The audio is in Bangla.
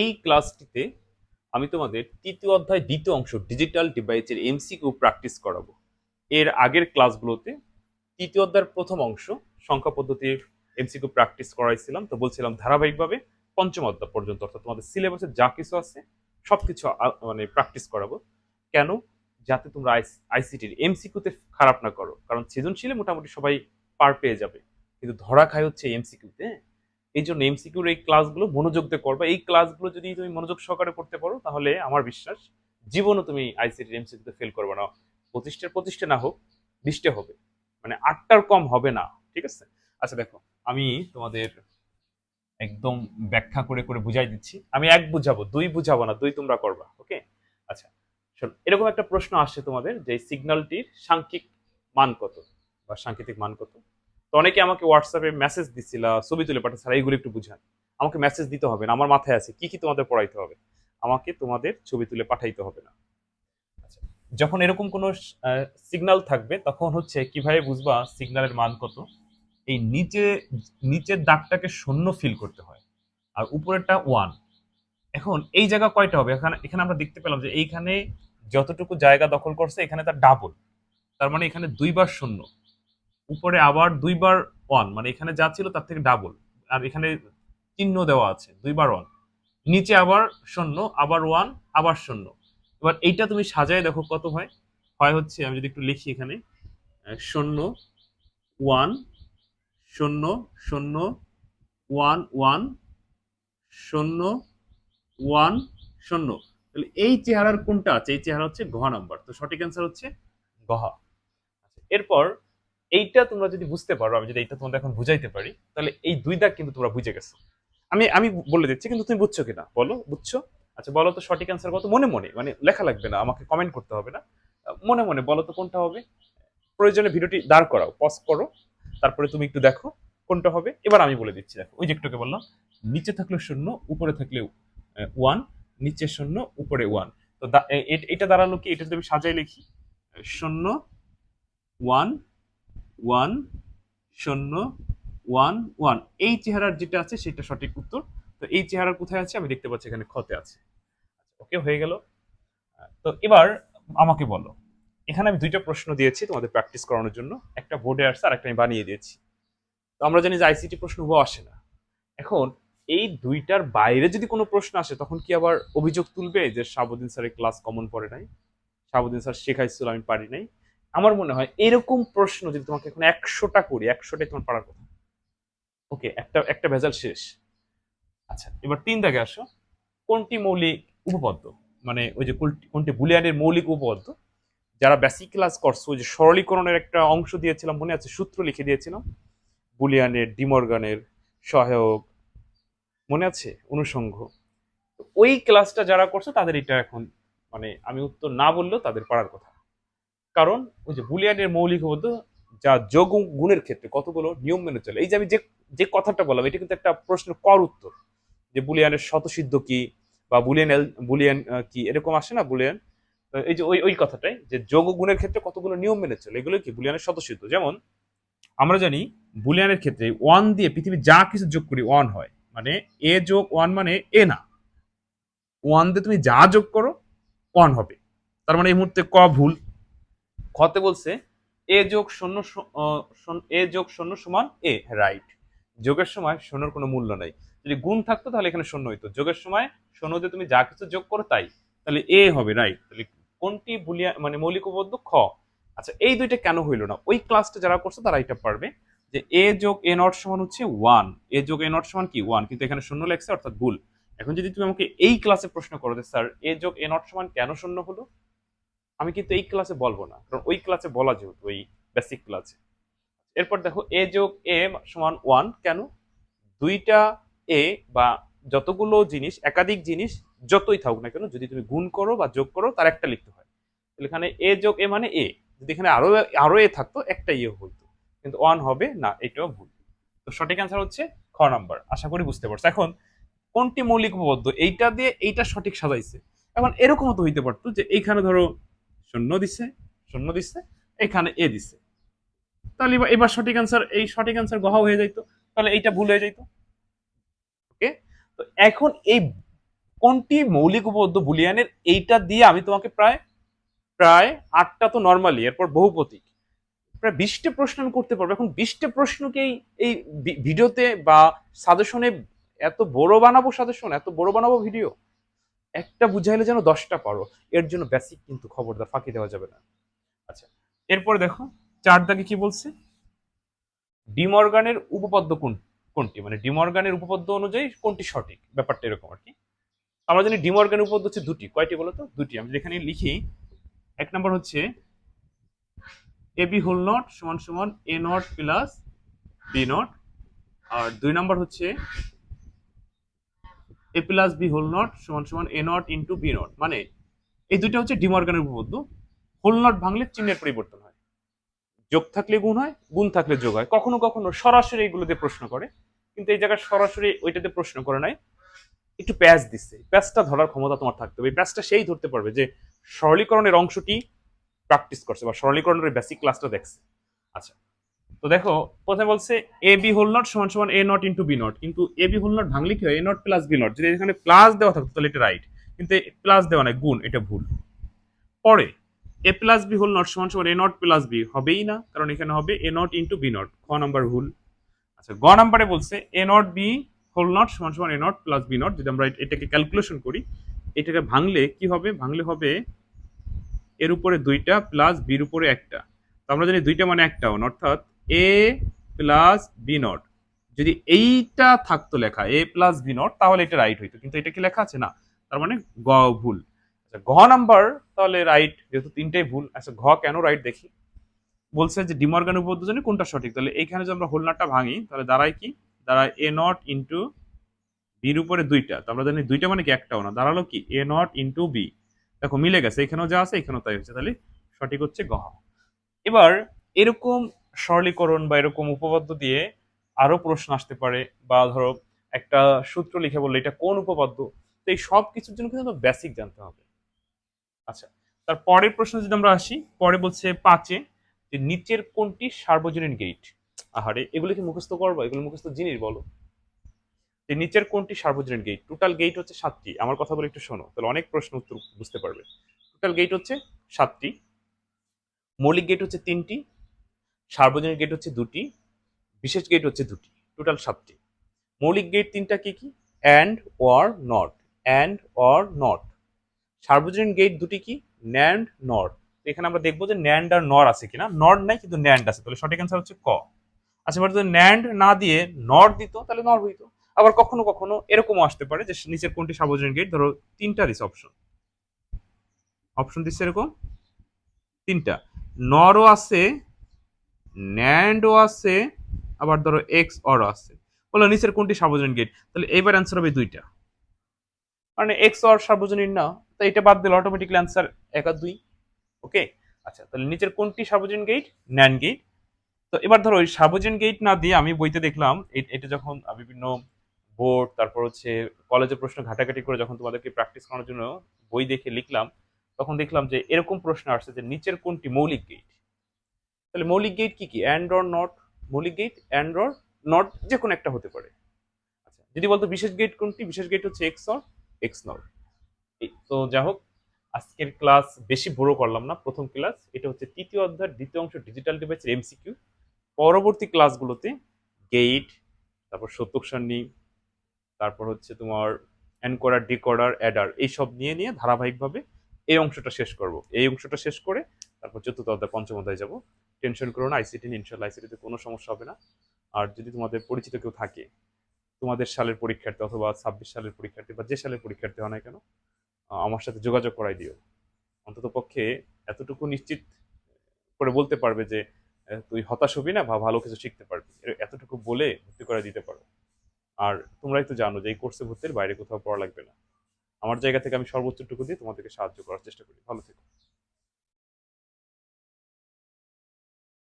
এই ক্লাসটিতে আমি তোমাদের তৃতীয় অধ্যায় দ্বিতীয় অংশ ডিজিটাল ডিভাইসের এমসিকিউ প্র্যাকটিস করাবো। এর আগের ক্লাসগুলোতে তৃতীয় অধ্যায়ের প্রথম অংশ সংখ্যা পদ্ধতির এমসিকিউ প্র্যাকটিস করাইছিলাম। তো বলছিলাম ধারাবাহিকভাবে পঞ্চম অধ্যায় পর্যন্ত, অর্থাৎ তোমাদের সিলেবাসে যা কিছু আছে সব কিছু মানে প্র্যাকটিস করাবো। কেন? যাতে তোমরা আইসিটির এমসিকিউতে খারাপ না করো। কারণ সৃজনশীলে মোটামুটি সবাই পার পেয়ে যাবে। কিন্তু ধরা খায় হচ্ছে এমসিকিউতে এই জন্য এমসিকিউর এই ক্লাসগুলো মনোযোগ দিয়ে করবা। এই ক্লাসগুলো যদি তুমি মনোযোগ সহকারে করতে পারো, তাহলে আমার বিশ্বাস জীবনও তুমি আইসিটির এমসিকিউতে ফেল করবে না। পঁচিশটার পঁচিশটা না হোক, বিশটা হবে। মানে আটটার কম হবে না, ঠিক আছে? আচ্ছা দেখো, আমি তোমাদের একদম ব্যাখ্যা করে করে বুঝাই দিচ্ছি। আমি এক বুঝাবো, দুই বুঝাবো না, দুই তোমরা করবা ওকে আচ্ছা শোনো, এরকম একটা প্রশ্ন আসছে তোমাদের যে সিগন্যালটির সাংখ্যিক মান কত বা সাংকেতিক মান কত? অনেকে আমাকে হোয়াটসঅ্যাপে মেসেজ দিচ্ছিল, ছবি তুলে পাঠাচ্ছে স্যার এইগুলো একটু বুঝান। আমাকে মেসেজ দিতে হবে না, আমার মাথায় আছে, কি কি তোমাদের পড়াইতে হবে? আমাকে তোমাদের ছবি তুলে পাঠাইতে হবে না। আচ্ছা যখন এরকম কোনো সিগন্যাল থাকবে, তখন হচ্ছে কীভাবে বুঝবা সিগন্যালের মান কত? এই নিচে, নিচের দাগটাকে শূন্য ফিল করতে হয়, আর উপরেরটা ওয়ান এখন এই জায়গা কয়টা হবে? এখানে এখানে আমরা দেখতে পেলাম যে এইখানে যতটুকু জায়গা দখল করছে, এখানে তার ডাবল তার মানে এখানে দুইবার শূন্য। উপরে আবার দুইবার ওয়ান মানে এখানে যা ছিল তার থেকে ডাবল আর এখানে চিহ্ন দেওয়া আছে দুইবার ওয়ান নিচে আবার শূন্য আবার ওয়ান আবার শূন্য। এবার এইটা তুমি সাজায় দেখো কত হয়। হয় হচ্ছে আমি যদি একটু লিখি এখানে শূন্য ওয়ান শূন্য শূন্য ওয়ান ওয়ান শূন্য ওয়ান শূন্য। তাহলে এই চেহারার কোনটা আছে? এই চেহারা হচ্ছে গহ নাম্বার তো সঠিক অ্যান্সার হচ্ছে গহ আচ্ছা, এরপর এইটা তোমরা যদি বুঝতে পারো, আমি যদি এইটা তোমাদের এখন বুঝাইতে পারি, তাহলে এই দুই দাগ কিন্তু তোমরা বুঝে গেছো। আমি আমি বলে দিচ্ছি, কিন্তু তুমি বুঝছ কিনা? বলো, বুঝছ? আচ্ছা বলো তো সঠিক অ্যান্সার কত? মনে মনে মানে লেখা লাগবে না, আমাকে কমেন্ট করতে হবে না। মনে মনে বলো তো কোনটা হবে? প্রয়োজনে ভিডিওটি দাঁড় করাও পজ করো, তারপরে তুমি একটু দেখো কোনটা হবে। এবার আমি বলে দিচ্ছি, দেখো, ওই যে একটুকে বললাম, নিচে থাকলে শূন্য, উপরে থাকলে ওয়ান নিচে শূন্য, উপরে ওয়ান তো এটা দাঁড়াল কি? এটা যদি আমি সাজাই লিখি, শূন্য ওয়ান ওয়ান, শূন্য, ওয়ান ওয়ান। এই চেহারার যেটা আছে, সেটা সঠিক উত্তর। তো এই চেহারার কোথায় আছে? আমি দেখতে পাচ্ছি এখানে ক্ষতে আছে। ওকে হয়ে গেল। তো এবার আমাকে বলো। এখানে আমি দুইটা প্রশ্ন দিয়েছি তোমাদের প্র্যাকটিস করানোর জন্য। একটা বোর্ডে আসছে আর একটা আমি বানিয়ে দিয়েছি। তো আমরা জানি যে আইসিটি প্রশ্ন হুবো আসে না। এখন এই দুইটার বাইরে যদি কোনো প্রশ্ন আসে, তখন কি আবার অভিযোগ তুলবে যে শাহাবুদ্দিন স্যারের ক্লাস কমন পড়ে নাই? শাহাবুদ্দিন স্যার শেখাইছিল, আমি পারি নাই। আমার মনে হয় এরকম প্রশ্ন যদি তোমাকে এখন একশোটা করি, একশোটাই তোমার পারার কথা। ওকে একটা একটা ভেজাল শেষ। আচ্ছা এবার তিন দাগে আসো। কোনটি মৌলিক উপপাদ্য? মানে ওই যে কোনটি- বুলিয়ানের মৌলিক উপপাদ্য? যারা বেসিক ক্লাস করছ ওই যে সরলীকরণের একটা অংশ দিয়েছিলাম, মনে আছে? সূত্র লিখে দিয়েছিলাম। বুলিয়ানের, ডিমর্গানের, সহায়ক, মনে আছে? অনুষঙ্গ ওই ক্লাসটা যারা করছ, তাদের এটা এখন মানে আমি উত্তর না বললেও তাদের পারার কথা। কারণ ওই যে বুলিয়ানের মৌলিক উপপাদ্য যা যোগ গুণের ক্ষেত্রে কতগুলো নিয়ম মেনে চলে। এই যে আমি যে যে কথাটা বললাম, এটা কিন্তু একটা প্রশ্ন কর উত্তর। যে বুলিয়ানের শতসিদ্ধ কি বা বুলিয়ান বুলিয়ান কি, এরকম আসে না বুলিয়ান? এই যে ওই ওই কথাটাই, যে যোগ গুণের ক্ষেত্রে কতগুলো নিয়ম মেনে চলে, এগুলো কি? বুলিয়ানের শতসিদ্ধ যেমন, আমরা জানি বুলিয়ানের ক্ষেত্রে ওয়ান দিয়ে পৃথিবী যা কিছু যোগ করি, ওয়ান হয়। মানে এ যোগ ওয়ান মানে এ না। ওয়ান দিয়ে তুমি যা যোগ করো, ওয়ান হবে। তার মানে এই মুহূর্তে ক ভুল? খতে বলছে এ যোগ শূন্য এ যোগ শূন্য সমান এ রাইট যোগের সময় শূন্যর কোনো মূল্য নাই। যদি গুণ থাকতো তাহলে এখানে শূন্য হইতো। যোগের সময় শূন্য দিয়ে তুমি যা কিছু যোগ করো তাই। তাহলে এ হবে রাইট তাহলে কোনটি বুলিয়া মানে মৌলিক উপপাদ্য খ? আচ্ছা এই দুইটা কেন হইল না? ওই ক্লাসটা যারা করছে তারা এটা পারবে যে এ যোগ এ নট সমান হচ্ছে ওয়ান এ যোগ এ নট সমান কি? ওয়ান কিন্তু এখানে শূন্য লেগছে অর্থাৎ ভুল। এখন যদি তুমি আমাকে এই ক্লাসে প্রশ্ন করো যে স্যার এ যোগ এ নট সমান কেন শূন্য হলো? আমি কিন্তু এই ক্লাসে বলব না, কারণ ওই ক্লাসে বলা যেহেতু, ওই বেসিক ক্লাসে এরপর দেখো এ যোগ এ সমান ওয়ান কেন? দুইটা এ বা যতগুলো জিনিস, একাধিক জিনিস যতই থাকুক না কেন, যদি তুমি গুণ করো বা যোগ করো, তার একটা লিখতে হয়। তাহলে এখানে এ যোগ এ মানে এ যদি এখানে আরও আরও এ থাকতো, একটা ইয়ে হইতো। কিন্তু ওয়ান হবে, না, এটাও ভুল। তো সঠিক অ্যান্সার হচ্ছে খ নাম্বার। আশা করি বুঝতে পারছ। এখন, কোনটি মৌলিক উপপাদ্য? এইটা দিয়ে এইটা সঠিক সাজাইছে। এখন এরকমও তো হইতে পারতো যে এইখানে ধরো শূন্য দিছে শূন্য দিছে, এখানে এ দিছে। তাহলে এবার- সঠিক অ্যান্সার এই সঠিক অ্যান্সার গহা হয়ে যাইতো। তাহলে এইটা ভুল হয়ে যাইতো। ওকে তো এখন এই কোনটি মৌলিক উপপাদ্য বুলিয়ানের, এইটা দিয়ে আমি তোমাকে প্রায় প্রায় আটটা তো নর্মালি এরপর বহুপতিক। প্রায় বিশটা প্রশ্ন আমি করতে পারব। এখন বিশটা প্রশ্নকে এই ভিডিওতে বা সাজেশনে এত বড় বানাবো সাজেশন এত বড় বানাবো ভিডিও একটা বুঝাইলে যেন দশটা পারো, এর জন্য বেসিক কিন্তু খবরদার, ফাঁকি দেওয়া যাবে না। আচ্ছা এরপরে দেখো চার দাগে কি বলছে? ডিমর্গানের উপপাদ্য কোন, কোনটি? মানে ডিমর্গানের উপপাদ্য অনুযায়ী কোনটি সঠিক? ব্যাপারটা এরকম আর কি। আমরা জানি ডিমর্গানের উপপাদ্য হচ্ছে দুটি। কয়টি বলো তো? দুটি। আমি যেখানে লিখি, এক নম্বর হচ্ছে এ বি হোল নট সমান সমান A not plus B not আর দুই নম্বর হচ্ছে A plus B whole not সমান সমান A not into B not মানে এই দুইটা হচ্ছে ডিমর্গানের উপপাদ্য হোল নট ভাঙলে চিহ্নের পরিবর্তন হয়। যোগ থাকলে গুণ হয়, গুণ থাকলে যোগ হয়। কখনো কখনো সরাসরি এগুলোতে প্রশ্ন করে, কিন্তু এই জায়গায় সরাসরি ওইটাতে প্রশ্ন করে নাই। একটু প্যাচ দিচ্ছে। প্যাচটা ধরার ক্ষমতা তোমার থাকতে হবে। প্যাচটা সেই ধরতে পারবে যে সরলীকরণের অংশটি প্র্যাকটিস করছে বা সরলীকরণের বেসিক ক্লাসটা দেখছে। আচ্ছা তো দেখো, প্রথমে বলছে এ বি হোল নট সমান সমান A not into B not কিন্তু এ বি হোল নট ভাঙলে কি হয়? A not plus B not যদি এখানে প্লাস দেওয়া থাকতো, তাহলে এটা রাইট কিন্তু প্লাস দেওয়া নাই, গুণ, এটা ভুল। পরে A plus B whole not সমান সমান এ নট প্লাস বি হবেই না, কারণ এখানে হবে A not into B not খ নাম্বার ভুল। আচ্ছা গ নাম্বারে বলছে A not B whole not সমান সমান A not plus B not যদি আমরা এটাকে ক্যালকুলেশন করি, এটাকে ভাঙলে কি হবে? ভাঙলে হবে এর উপরে দুইটা প্লাস বির উপরে একটা। তো আমরা জানি দুইটা মানে একটা অর্থাৎ এ প্লাস বি নট যদি এইটা থাকতো লেখা এ প্লাস বি নট তাহলে এটা রাইট হইতো। কিন্তু এটা কি লেখা আছে? না। তার মানে গ ভুল। আচ্ছা ঘ নাম্বার, তাহলে রাইট যেহেতু তিনটাই ভুল। আচ্ছা ঘ কেন রাইট দেখি? বলছে যে ডিমর্গান উপপাদ্য জানি কোনটা সঠিক। তাহলে এইখানে যদি আমরা হোলনাটটা ভাঙি, তাহলে দাঁড়ায় কি? দাঁড়ায় এ নট ইন্টু বির উপরে দুইটা। তো আমরা জানি দুইটা মানে কি একটাও না। দাঁড়াল কি? এ নট ইন্টু বি দেখো, মিলে গেছে। এখানেও যা আছে, এখানেও তাই হচ্ছে। তাহলে সঠিক হচ্ছে গহ এবার, এরকম সরলীকরণ বা এরকম উপপাদ্য দিয়ে আরও প্রশ্ন আসতে পারে বা ধরো একটা সূত্র লিখে বলল এটা কোন উপপাদ্য? তো এই সব কিছুর জন্য কিন্তু বেসিক জানতে হবে। আচ্ছা তার পরের প্রশ্ন যদি আমরা আসি, পরে বলছে পাঁচে যে নিচের কোনটি সার্বজনীন গেট আহারে, এগুলো কি মুখস্থ করব এগুলো মুখস্থ জিনিস বলো। যে নিচের কোনটি সার্বজনীন গেট টোটাল গেট হচ্ছে সাতটি। আমার কথা বলে একটু শোনো, তাহলে অনেক প্রশ্ন উত্তর বুঝতে পারবে। টোটাল গেট হচ্ছে সাতটি, মৌলিক গেট হচ্ছে তিনটি সার্বজনীন গেট হচ্ছে দুটি, বিশেষ গেট হচ্ছে দুটি টোটাল সাতটি। মৌলিক গেট তিনটা কি কি? And or not and or not সার্বজনীন গেট দুটি কি? ন্যান্ড নট এখানে আমরা দেখব যে ন্যান্ড আর নর আছে কিনা। নট নাই, কিন্তু ন্যান্ড আছে। তাহলে সঠিক অ্যান্সার হচ্ছে ক। আচ্ছা এবার যদি ন্যান্ড না দিয়ে নর দিত, তাহলে নর হইতো। আবার কখনো কখনো এরকমও আসতে পারে যে নিচের কোনটি সার্বজনীন গেট ধরো তিনটা দিছে অপশন অপশন দিচ্ছে এরকম তিনটা। নরও আছে ন্যান্ডও আছে, আবার ধরো এক্স অরও আছে। বলো নিচের কোনটি সার্বজনীন গেট তাহলে এবার অ্যান্সার হবে দুইটা। মানে এক্স অর সার্বজনীন না তো এটা বাদ দিলে অটোমেটিকলি অ্যান্সার এক আর দুই। ওকে আচ্ছা তাহলে নিচের কোনটি সার্বজনীন গেট ন্যান গেট তো এবার ধরো ওই সার্বজনীন গেট না দিয়ে আমি বইতে দেখলাম এটা যখন বিভিন্ন বোর্ড তারপর হচ্ছে কলেজে প্রশ্ন ঘাটাঘাটি করে যখন তোমাদেরকে প্র্যাকটিস করানোর জন্য বই দেখে লিখলাম, তখন দেখলাম যে এরকম প্রশ্ন আসছে যে নিচের কোনটি মৌলিক গেট তাহলে মৌলিক গেট কি কি? অ্যান্ড অর নট মৌলিক গেট অ্যান্ড অর নট যে কোনো একটা হতে পারে। আচ্ছা যদি বলতো বিশেষ গেট কোনটি? বিশেষ গেট হচ্ছে এক্স অর এক্স নট তো যাই হোক, আজকের ক্লাস বেশি বড় করলাম না, প্রথম ক্লাস এটা হচ্ছে তৃতীয় অধ্যায়ের দ্বিতীয় অংশ ডিজিটাল ডিভাইসের এমসিকিউ পরবর্তী ক্লাসগুলোতে গেট তারপর সত্যক সারণী, তারপর হচ্ছে তোমার এনকোডার ডিকোডার অ্যাডার এইসব নিয়ে নিয়ে ধারাবাহিকভাবে এই অংশটা শেষ করব। এই অংশটা শেষ করে তারপর চতুর্থ অধ্যায় পঞ্চম অধ্যায় যাব। টেনশন করো না আইসিটি ইনশাল্লাহ আইসিটিতে কোনো সমস্যা হবে না। আর যদি তোমাদের পরিচিত কেউ থাকে, তোমাদের সালের পরীক্ষার্থী অথবা ছাব্বিশ সালের পরীক্ষার্থী বা যে সালের পরীক্ষার্থী হয় না কেন আমার সাথে যোগাযোগ করাই দিও। অন্তত পক্ষে এতটুকু নিশ্চিত করে বলতে পারবে যে তুই হতাশ হবি না বা ভালো কিছু শিখতে পারবি। এতটুকু বলে ভর্তি করে দিতে পারো। আর তোমরাই তো জানো যে এই কোর্সে ভর্তির বাইরে কোথাও পড়া লাগবে না। আমার জায়গা থেকে আমি সর্বোচ্চটুকু দিয়ে তোমাদেরকে সাহায্য করার চেষ্টা করি। ভালো থেকো।